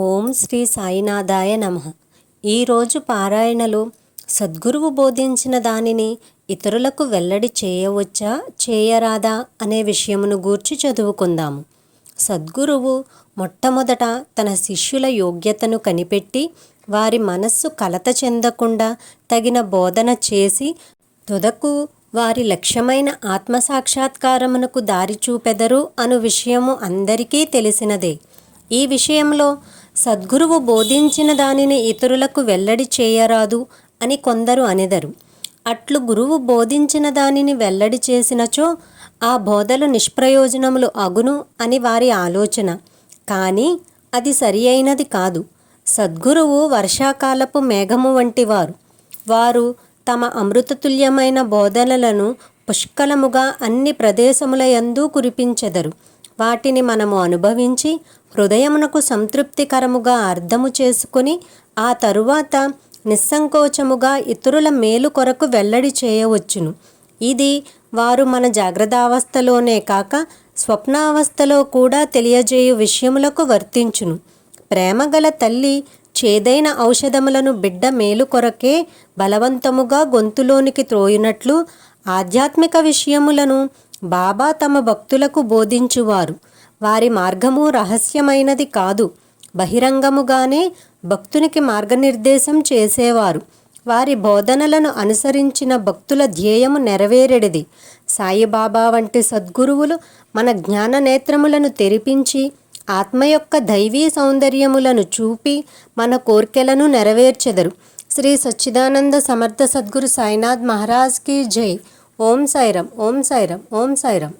ఓం శ్రీ సాయినాథాయ నమ. ఈరోజు పారాయణలో సద్గురువు బోధించిన దానిని ఇతరులకు వెల్లడి చేయవచ్చా చేయరాదా అనే విషయమును గూర్చి చదువుకుందాము. సద్గురువు మొట్టమొదట తన శిష్యుల యోగ్యతను కనిపెట్టి వారి మనస్సు కలత చెందకుండా తగిన బోధన చేసి తుదకు వారి లక్ష్యమైన ఆత్మసాక్షాత్కారమునకు దారి చూపెదరు అను విషయము అందరికీ తెలిసినదే. ఈ విషయంలో సద్గురువు బోధించిన దానిని ఇతరులకు వెల్లడి చేయరాదు అని కొందరు అనెదరు. అట్లు గురువు బోధించిన దానిని వెల్లడి చేసినచో ఆ బోధలు నిష్ప్రయోజనములు అగును అని వారి ఆలోచన. కానీ అది సరి అయినది కాదు. సద్గురువు వర్షాకాలపు మేఘము వంటివారు. వారు తమ అమృతతుల్యమైన బోధనలను పుష్కలముగా అన్ని ప్రదేశముల యందు కురిపించెదరు. వాటిని మనము అనుభవించి హృదయమునకు సంతృప్తికరముగా అర్థము చేసుకుని ఆ తరువాత నిస్సంకోచముగా ఇతరుల మేలు కొరకు వెల్లడి చేయవచ్చును. ఇది వారు మన జాగ్రత్తావస్థలోనే కాక స్వప్నావస్థలో కూడా తెలియజేయు విషయములకు వర్తించును. ప్రేమగల తల్లి చేదైన ఔషధములను బిడ్డ మేలు కొరకే బలవంతముగా గొంతులోనికి త్రోయునట్లు ఆధ్యాత్మిక విషయములను బాబా తమ భక్తులకు బోధించువారు. వారి మార్గము రహస్యమైనది కాదు. బహిరంగముగానే భక్తునికి మార్గనిర్దేశం చేసేవారు. వారి బోధనలను అనుసరించిన భక్తుల ధ్యేయము నెరవేరెడిది. సాయిబాబా వంటి సద్గురువులు మన జ్ఞాన నేత్రములను తెరిపించి ఆత్మ యొక్క దైవీ సౌందర్యములను చూపి మన కోర్కెలను నెరవేర్చెదరు. శ్రీ సచ్చిదానంద సమర్థ సద్గురు సాయినాథ్ మహారాజ్కి జై. ఓం సైరం ఓం సైరం ఓం సైరం